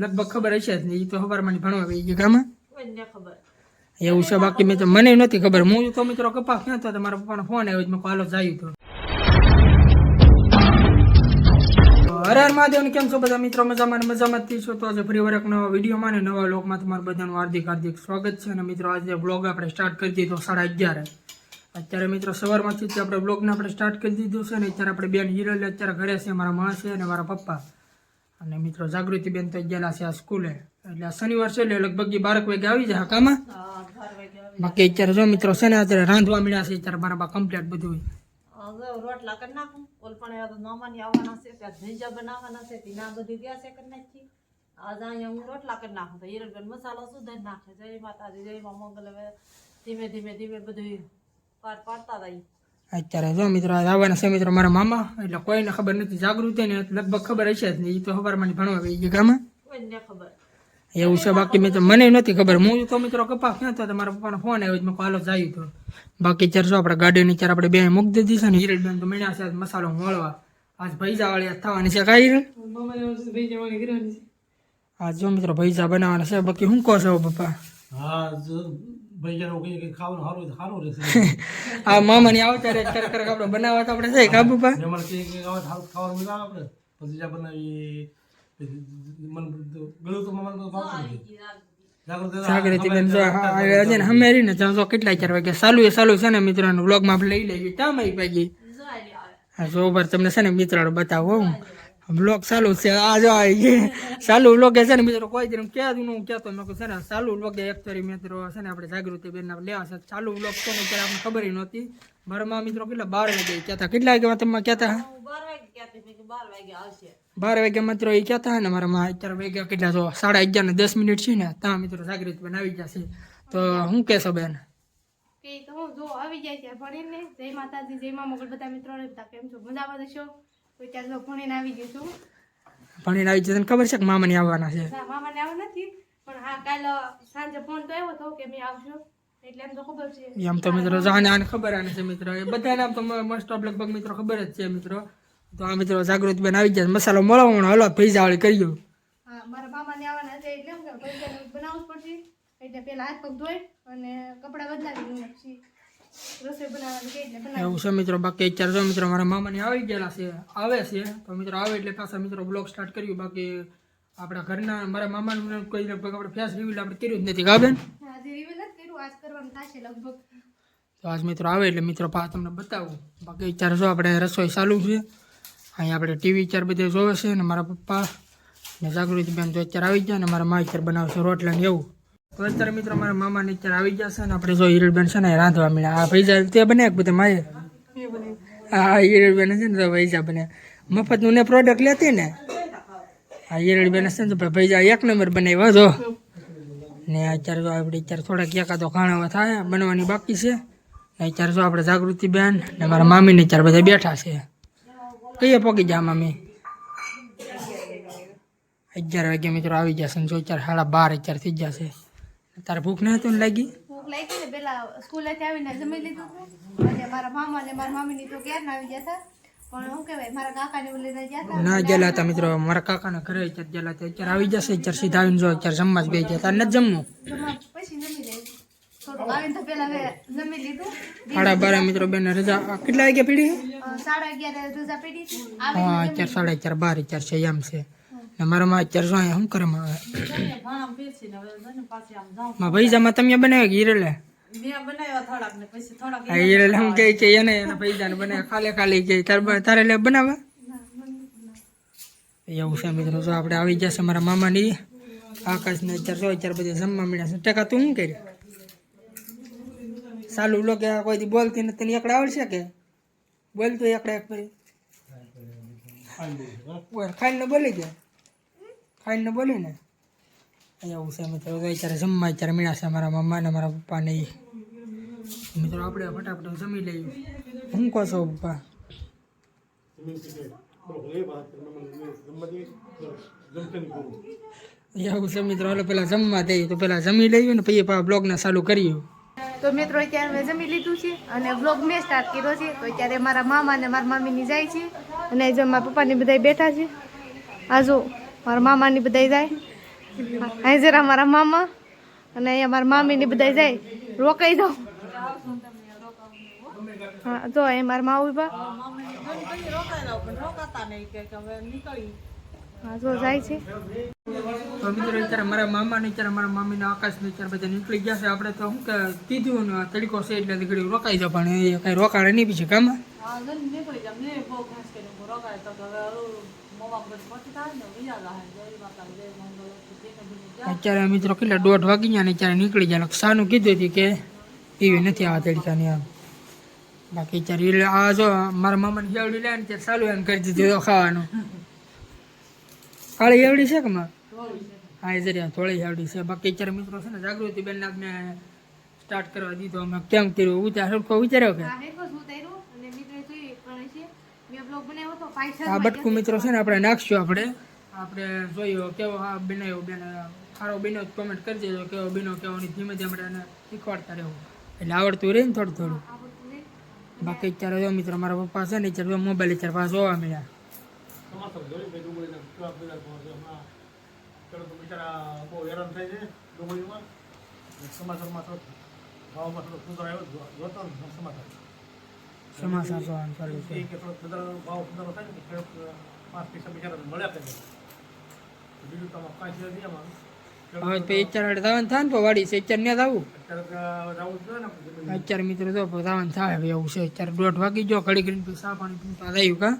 લગભગ ખબર હશે જ નહીં. એ તો સવારમાં ભણવા આવી ગયા ગામમાં. કોઈને ખબર. એવું છે. બાકી મેં તો મને નથી ખબર. હું તો મિત્રો કપાસ ક્યાં તો મારા પપ્પાનો ફોન આવ્યો મેં હાલો જાય તો. હર હર મહાદેવ ને કેમ છો બધા? મિત્રો મજામાં ને મજામાં જ છો? તો આજે ફરી વાર એક નવા વિડીયોમાં ને નવા લોકમાં તમારું બધાનું હાર્દિક હાર્દિક સ્વાગત છે. અને મિત્રો આજે બ્લોગ આપણે સ્ટાર્ટ કરી દીધો સાડા અગિયારે. અત્યારે મિત્રો સવારમાંથી જ આપણે બ્લોગને આપણે સ્ટાર્ટ કરી દીધું છે ને અત્યારે આપણે બેન હિરલ અત્યારે ઘરે છે મારા મા છે અને મારા પપ્પા. અને મિત્રો જાગૃતિ બેન તો ગયેલા છે આ સ્કૂલે. એટલે આ શનિવાર છે એટલે લગભગ ઈ બારક વાગે આવી જાય કામાં હા બાર વાગે આવે બાકી અત્યારે જો મિત્રો છે ને અત્યારે રાંધવા મળ્યા છે અત્યારે મારા બા કમ્પ્લીટ બધું હવે રોટલા કરી નાખું. ઓલ પણ હવે મામાની આવવાના છે ત્યાં ભેંજા બનાવવાના છે તે ના બધી ગયા છે કરી નાખી. આજ અહીંયા હું રોટલા કરી નાખું. તો હિરલબેન મસાલો સુધારી નાખે. જય માતાજી જય મા મંગલ. હવે ધીમે ધીમે ધીમે બધું પાર પાડતા રહી. અત્યારે જો મિત્રો આવવાના છે મિત્રો મારા મામા એટલે કોઈને ખબર નથી જાગૃતિ ને લગભગ ખબર હશે જ નહીં એ તો સવારમાં ભણવા આવી ગયા ગામમાં. ખબર. એવું છે બાકી મેં તો મને નથી ખબર. હું તો મિત્રો કપા ક્યાં તો મારા પપ્પાનો ફોન આવ્યો મેં હાલો જાય તો. બાકી ચાર જો આપણે ગાડીની ચાર આપણે બે મૂકી દીધી છે ને હિરલબેન તો મળ્યા છે મસાલો મળવા. આજ ભૈજા વાળી થવાની છે કાંઈ આજ જો મિત્રો ભૈજા બનાવવાના છે બાકી શું કહો છો પપ્પા? હા જો ભૈયાનો કઈ કઈ ખાવાનું સારું હોય તો સારું રહેશે. આ મામાની આવતા રે ક્યારેક ક્યારેક આપણે બનાવવા તો આપણે છે કાબુ પા જમણ કે કે ખાવા સારું ખાવાનું મિલા આપણે. પછી જા બનાવી મન ગળું તો મામા તો ભાવતું નથી જાગૃત જાગૃતિ બેન જો હા આવે છે ને અમે રહીને ત્યાં જો કેટલા ચાર વાગે ચાલુ એ ચાલુ છે ને મિત્રો વ્લોગમાં આપણે લઈ લઈએ. ત્યાં આવી પાછી હા જો તમને છે ને મિત્રો બતાવો હું. બ્લોગ ચાલુ છે, આ જો ચાલુ બ્લોગ છે ને મિત્રો, કોઈ દિન ક્યાં હું કહેતો મેં છે ને, ચાલુ બ્લોગ એક તરી મિત્રો છે ને, આપણે જાગૃતિ બેન લેવા છે. ચાલુ બ્લોગ છે ને, ત્યારે આપણને ખબર નહોતી. મારા મિત્રો કેટલા? બાર વાગે કહેતા કેટલા વાગે તમે કહેતા બાર વાગે મિત્રો એ કહેતા ને મારા માં અત્યારે વાગ્યા કેટલા? તો સાડા અગિયાર ને દસ મિનિટ છે ને ત્યાં મિત્રો જાગૃતિ બેન આવી જશે તો શું કહેશો બેન? હું જો આવી જાય છે, ભણીને. જય માતાજી, જય મા મોગલ, બધા મિત્રો કેમ છો? મજામાં છો ભણીને આવી ગઈ છું. ભણીને આવી જશે ખબર છે કે મામાની આવવાના છે? મામાને આવવા નથી પણ હા કાલ સાંજે ફોન તો આવ્યો હતો કે મેં આવશો એટલે એમ તો ખબર છે. એમ તો મિત્રો જાને આને ખબર આને છે મિત્રો. એ બધાને આમ તો મોસ્ટ ઓફ લગભગ મિત્રો ખબર જ છે મિત્રો. તો આ મિત્રો જાગૃત બેન આવી જાય મસાલો મળવાનો હલો પૈસા વાળી કર્યો હા મારા મામાને આવવાના છે એટલે એમ કે પૈસાને બનાવવું પડશે. એટલે પેલા હાથ પગ ધોઈ અને કપડાં બદલાવી પછી. એવું મિત્રો, બાકી અત્યારે જો મિત્રો મારા મામાની આવી ગયેલા છે, આવે છે. તો મિત્રો આવે એટલે પાછા મિત્રો બ્લોગ સ્ટાર્ટ કર્યું બાકી આપણા ઘરના મારા મામાને કોઈ લગભગ આપણે ફેસ રિવ્યુ આપણે કર્યું જ નથી, કા બેન? આજે રિવીલ જ કર્યું આજ કરવાનું થશે લગભગ તો આજ મિત્રો આવે એટલે મિત્રો પાછા તમને બતાવું. બાકી જો આપણે રસોઈ ચાલુ છે. અહીંયા આપણે ટીવી ચાર બધે જોવે છે અને મારા પપ્પા ને જાગૃતિ બેન તો અત્યારે આવી ગયા અને મારા મા અત્યારે બનાવશે રોટલા ને એવું. તો અત્યારે મિત્રો મારા મામાને અત્યારે આવી ગયા છે ને આપણે જો હિરલબેન છે ને એ રાંધવા મળ્યા આ પૈસા તે બને બધા માએ હા હિરલબેન છે ને તો પૈસા બને. મફતનું ને પ્રોડક્ટ લેતી ને? હા હિરલબેન છે ને તો પૈસા એક નંબર બનાવ્યો જો. ને અત્યારે જો આપણે અત્યારે થોડાક એકાદો ખાણા થાય બનવાની બાકી છે. ને અત્યારે જો આપણે જાગૃતિ બેન ને મારા મામીને અત્યારે બધા બેઠા છે. કઈએ પગી જા મામી? અગિયાર વાગે મિત્રો આવી જશે ને જો અત્યારે સાડા બાર અત્યારે થઈ જશે તારે ભૂખ નહીં હતું ને લાગી? ભૂખ લાગી ને પેલા સ્કૂલેથી આવીને જમી લીધું અને મારા મામા ને મારા મામીની તો ક્યારના આવી ગયા પણ શું કહેવાય મારા કાકાને ગયા ના ગયેલા હતા મિત્રો. મારા કાકાના ઘરે અત્યારે ગયેલા હતા. અત્યારે આવી જશે અત્યારે સીધા આવીને જો અત્યારે જમવા જ બે ગયા હતા. નથી જમવું. પછી જમી સાડા બાર મિત્રો બેન રજા કેટલા પીડી? સાડા અગિયારે રજા પડી હા અત્યારે સાડા અગિયાર બાર અત્યારે છે એમ છે. ને મારામાં અત્યારે શું શું કરે મારે મા બેસીને હવે છે ને પાછી આમ જાઉં માં પૈસામાં તમે બનાવ્યા કે હિરેલે મેં બનાવ્યા થોડાક ને પછી થોડાક આ હિરેલે હું કહે કે એને એના પૈસાને બનાવે ખાલે ખાલી કે તારે તારે લે બનાવવા? એવું છે મિત્રો જો આપણે આવી જશે મારા મામાની. આકાશને અત્યારે જો અત્યારે બધા જમવા મળ્યા છે. ટકા તું શું કરી? સાલું લો કે કોઈ દી બોલતી નથી તને એકડે આવડશે કે? બોલતું એકડે એકડા એક ફરી ખાઈને બોલી ગયા ખાઈને બોલી ને? એવું છે, મિત્રો અત્યારે જમવા, અત્યારે મીણા છે મારા મમ્મા ને મારા પપ્પા ને મિત્રો, આપણે ફટાફટ જમી લઈએ. હું કહો છો, પપ્પા? એવું છે, મિત્રો, હાલો પેલા જમવા દઈએ, તો પેલા જમી લઈએ ને પછી પાછા બ્લોગને ચાલુ કરીએ. તો મિત્રો, અત્યારે મેં જમી લીધું છે અને બ્લોગ મેં સ્ટાર્ટ કર્યો છે. તો અત્યારે મારા મામા અને મારા મામીની જાય છે અને જમવા મારા પપ્પાની બધા બેઠા છે. આ જો મારા મામાની બધા જાય. અહીં જરા મારા મામા અને અહીંયા મારા મામી ને બધા જાય. રોકાઈ જાઉં. હા તો અહીં મારા મા ઊભા મમ્મી ઘણી ઘણી પણ રોકાતા નહીં કે કે હવે હા તો જાય છે. તો મિત્રો, અત્યારે મારા મામા ને અત્યારે મારા મામી ના આકાશ બધા નીકળી ગયા છે. આપણે તો કીધું તડકો છે એટલે ઘડી રોકાઈ જાવ પણ એ કઈ નહીં પછી કામ ને તો હવે ને જાય અત્યારે મિત્રો કેટલા દોઢ વાગી ગયા ને અત્યારે નીકળી ગયા સાનું કીધું હતું કે એવી નથી આવા તડકાની આમ બાકી અત્યારે આ જો મારા મામાને હેવડી લે ને ત્યારે ચાલુ એમ કરી દીધું ખાવાનું કાળી હેવડી છે કે માં હા એ જરી થોડી હેવડી છે બાકી અત્યારે મિત્રો છે ને જાગૃતિ બેન આપણે સ્ટાર્ટ કરવા દીધો અમે કેમ કર્યું વિચાર સરખો વિચાર્યો કે હા હેકો શું ઉતાર્યું અને મિત્રો જોઈ પણ છે મેં બ્લોગ બનાવ્યો હતો પાછળ આ બટકું મિત્રો છે ને આપણે નાખશું આપણે. આપણે જોયું કેવો હા બનાવ્યો બેન સારો બન્યો કોમેન્ટ કરી દેજો કેવો બન્યો કેવો નહીં ધીમે ધીમે આપણે એને શીખવાડતા રહેવું. એટલે આવડતું રહે ને થોડું થોડું. બાકી અત્યારે જો મિત્રો મારા પપ્પા છે ને અત્યારે મોબાઈલ અત્યારે પાછા જોવા મળ્યા. સમાચારમાં થોડોક ભાવમાં થોડો સુધારો આવ્યો જોતો સમાચાર. સમાચાર જોવાનું ચાલુ છે. કે થોડોક ભાવ સુધારો થાય ને કે ખેડૂત પાંચ પૈસા બિચારા મળ્યા કરે બીજું તો આમાં કાંઈ છે નહીં આમાં. હવે પછી અત્યારે ધાવન થાય ને તો વાડી છે અત્યારે ત્યાં અત્યારે તો મિત્રો ધાવન થાય હવે એવું છે. અત્યારે દોઢ વાગી ગયો ઘડી ઘડી ચા પાણી પીતા થયું કા?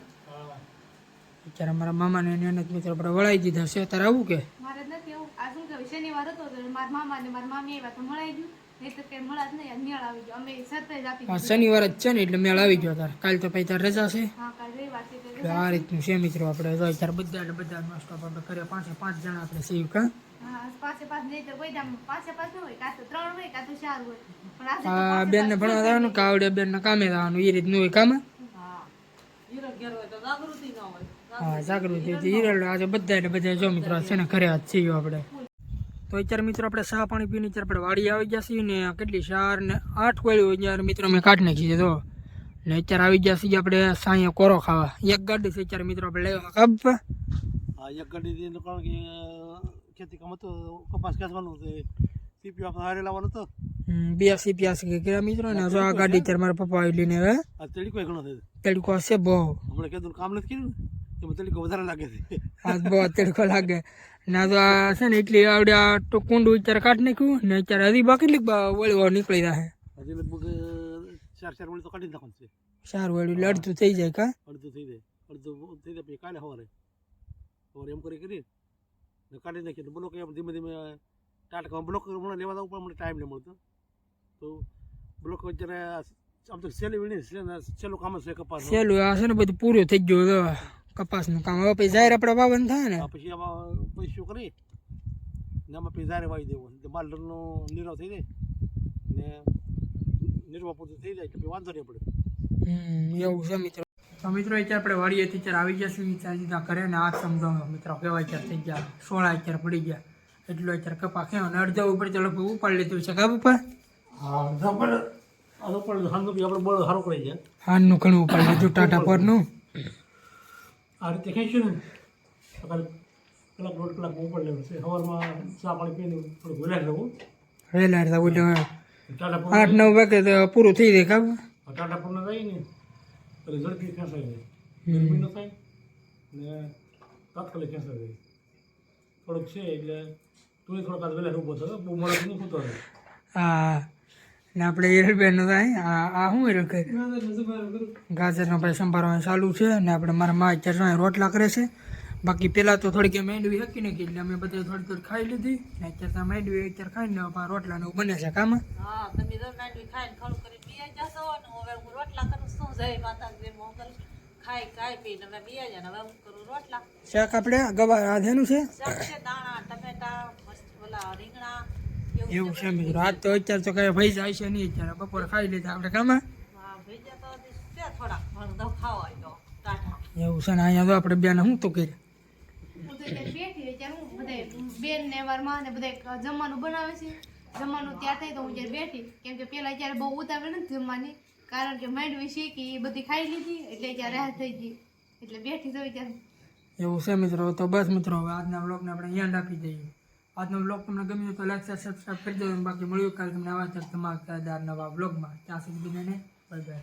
અત્યારે મારા મામાને એને મિત્રો આપણે વળાઈ દીધા છે. અત્યારે આવું કે? મારે નથી એવું આ શું શનિવાર હતો મારા મામા ને મારા મામી આવ્યા તો મળાઈ ગયું. શનિવાર જ છે ને એટલે મેળ આવી ગયો તાર. કાલ તો પછી તાર રજા છે. એટલે આ રીતનું છે મિત્રો આપણે. રજા તાર બધા એટલે બધા નોસ્ટોપ આપણે કરે પાંચે પાંચ જણા આપણે સેવ કા? પાસ ન હોય. કાં તો ત્રણ હોય કાં તો ચાર હોય. પણ આજે તો આ પાસે બેનને ભણવા જવાનું કે આવડે બેનને કામે જવાનું. એ રીતનું હોય કામ? હા. જાગૃતિ ન હોય. હા જાગૃતિ હતી. હિરલ આજે બધા એટલે બધા જો મિત્રો છે ને ઘરે જ છીએ આપણે. તો અત્યારે મિત્રો આપણે ચા પાણી પીને અત્યારે આપણે વાડી આવી ગયા છીએ ને કેટલી ચાર ને આઠ વાળ્યું અત્યારે મિત્રો અમે કાઢી નાખી છે તો ને અત્યારે આવી ગયા છીએ આપણે સાંયે કોરો ખાવા. એક ગાડી છે અત્યારે મિત્રો આપણે લેવા. કબ આ એક ગાડી થી એનું કારણ કે ખેતી કામ હતું કપાસ ખેંચવાનું હતું સીપી આપણે હારે લાવવાનું હતું. બે સીપિયા છે કે મિત્રો ને જો આ ગાડી અત્યારે મારા પપ્પા આવી લઈને હવે. આ તડીકો ઘણો થયો તડકો છે બહુ. હમણાં કીધું કામ નથી કર્યું ને? એમાં તડીકો વધારે લાગે છે. આજ બહુ તડકો લાગે. ના તો આ છે ને એટલી આવડે આ તો કુંડું અત્યારે કાઢી નાખ્યું ને અત્યારે હજી બાકી વળવા નીકળી રહ્યા હજી લગભગ ચાર ચાર વળી તો કાઢી નાખવાનું છે. વળ્યું એટલે અડધું થઈ જાય કા? અડધું થઈ જાય. અડધું થઈ જાય પછી કાલે સવારે સવારે એમ કરી કરી ને કાઢી નાખીએ. બ્લોક એમ ધીમે ધીમે ટાટકા બ્લોક હમણાં લેવા પણ મને ટાઈમ નહીં મળતો. તો બ્લોક અત્યારે આમ તો સહેલી વીણી સેલું કામ છે કપાસ સહેલું આ છે ને બધું પૂરું થઈ ગયું કપાસનું કામ. હવે પછી જાહેર આપણે વાવન થાય ને. પછી પૈસો પછી શું કરી ને અમે પછી ધારે વાવી દેવું. એટલે નીરો થઈ જાય. ને નીરવા પૂરતું થઈ જાય કે વાંધો નહીં પડે. હમ, એવું છે મિત્રો. તો મિત્રો અત્યારે આપણે વાડીએથી અત્યારે આવી ગયા સીધા ઘરે ને આ સમજો મિત્રો કેવા અત્યારે થઈ ગયા? સોળા અત્યારે પડી ગયા. એટલો અત્યારે કપા ખેવા ને અડધા ઉપર તો લગભગ ઉપાડી લીધું છે. કાપ ઉપર? હા પણ આ તો પણ સાંજનો આપણે બળ સારો કરી જાય. હાનનું ઘણું ઉપાડી લીધું ટાટા પરનું. આ રીતે ખેંચ્યું ને સકાળ કલાક દોઢ કલાક ઉપર લેવું છે. સવારમાં ચા પાણી પીને થોડું ભૂલાઈ રહેવું હતા એટલે ટાટા આઠ નવ વાગે તો પૂરું થઈ જાય કા ટાટા પૂર્ણ થાય ને એટલે ઝડપી ખેંચાઈ જાય. ગરમી ન થાય ને તાત્કાલિક ખેંચાઈ જાય. થોડુંક છે એટલે તું થોડોક આજ વહેલા ઊભો થયો બહુ મળે નહીં ખૂતો રહે હા. ને આપણે એરબેન થાય. આ શું કરે ગાજરનો ભાઈ સંભારવાનું ચાલુ છે અને આપણે મારા મા અત્યારે જો રોટલા કરે છે. બાકી પહેલાં તો થોડીક મેંડવી હકી નાખી એટલે અમે બધા થોડી થોડી ખાઈ લીધી. ને અત્યારે તો મેંડવી અત્યારે ખાઈને ને રોટલા ને એવું બને છે કામ. હા તમે માંડવી ખાઈને ખડું કરી પીયા જશો ને હવે હું રોટલા કરું શું જય ખાઈ ખાઈ પીને હવે પીયા જાય ને હવે હું કરું રોટલા. શાક આપણે ગવા આ છે? શાક છે દાણા ટમેટા મસ્ત ઓલા રીંગણા એવું છે મિત્રો આજ તો અત્યારે તો કઈ ભાઈ જાય છે નહીં અત્યારે. બપોર ખાઈ લીધા આપણે કામાં. એવું છે ને અહીંયા તો આપણે બેન શું તો કરી હું તો બેઠી હોય ત્યારે હું બધા બેન ને મારા ને બધા જમવાનું બનાવે છે. જમવાનું ત્યાર થાય તો હું જ્યારે બેઠી. કેમ કે પેલા જ્યારે બહુ ઉતાવળ નથી જમવાની. કારણ કે માંડવી શીખી એ બધી ખાઈ લીધી એટલે ત્યારે રાહત થઈ ગઈ. એટલે બેઠી તો ત્યારે. એવું છે મિત્રો. તો બસ મિત્રો હવે આજના બ્લોગને આપણે અહીંયા જ આપી દઈએ. આજનો બ્લોગ તમને ગમ્યો તો લાઈક શેર સબસ્ક્રાઈબ કરી દેજો. બાકી મળ્યું કાલે તમને આવા તક ધમાકેદાર નવા બ્લોગમાં ત્યાં સુધી બધાને બાય બાય